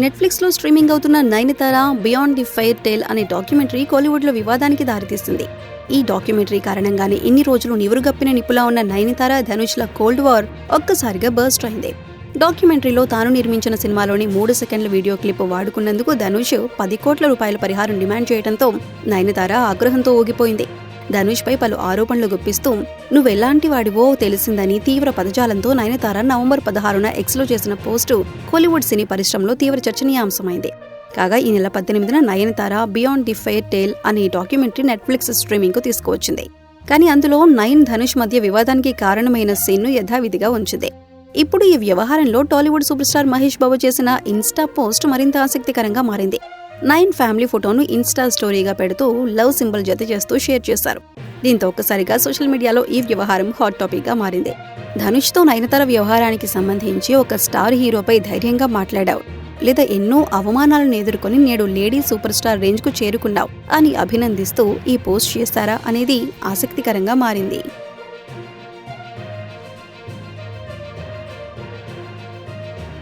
నెట్ఫ్లిక్స్లో స్ట్రీమింగ్ అవుతున్న Nayanthara beyond the fairy tale అనే డాక్యుమెంటరీ కోలీవుడ్లో వివాదానికి దారితీస్తుంది. ఈ డాక్యుమెంటరీ కారణంగానే ఇన్ని రోజులు నివురుగప్పిన నిపులా ఉన్న నయనతార ధనుష్ల కోల్డ్ వార్ ఒక్కసారిగా బర్స్ట్ అయింది. డాక్యుమెంటరీలో తాను నిర్మించిన సినిమాలోని మూడు సెకండ్ల వీడియో క్లిప్ వాడుకున్నందుకు ధనుష్ పది కోట్ల రూపాయల పరిహారం డిమాండ్ చేయడంతో నయనతార ఆగ్రహంతో ఊగిపోయింది. ధనుష్పై పలు ఆరోపణలు గుప్పిస్తూ నువ్వెలాంటి వాడివో తెలిసిందని తీవ్ర పదజాలంతో నయనతార నవంబర్ పదహారున ఎక్స్లో చేసిన పోస్టు కోలీవుడ్ సినీ పరిశ్రమలో తీవ్ర చర్చనీయాంశమైంది. కాగా ఈ నెల పద్దెనిమిదిన Nayanthara beyond the fairy tale అనే డాక్యుమెంటరీ నెట్ఫ్లిక్స్ స్ట్రీమింగ్కు తీసుకువచ్చింది. కానీ అందులో నయన్ ధనుష్ మధ్య వివాదానికి కారణమైన సీన్ను యథావిధిగా ఉంచింది. ఇప్పుడు ఈ వ్యవహారంలో టాలీవుడ్ సూపర్ స్టార్ మహేష్ బాబు చేసిన ఇన్స్టా పోస్ట్ మరింత ఆసక్తికరంగా మారింది. నైన్ ఫ్యామిలీ ఫోటోను ఇన్స్టా స్టోరీగా పెడుతూ లవ్ సింబల్ జత చేస్తూ షేర్ చేశారు. దీంతో ఒక్కసారిగా సోషల్ మీడియాలో ఈ వ్యవహారం హాట్ టాపిక్గా మారింది. ధనుష్తో నయనతార వ్యవహారానికి సంబంధించి ఒక స్టార్ హీరోపై ధైర్యంగా మాట్లాడావు. లేదా ఎన్నో అవమానాలను ఎదుర్కొని నేడు లేడీ సూపర్ స్టార్ రేంజ్కు చేరుకున్నావు అని అభినందిస్తూ ఈ పోస్ట్ చేస్తారా అనేది ఆసక్తికరంగా మారింది.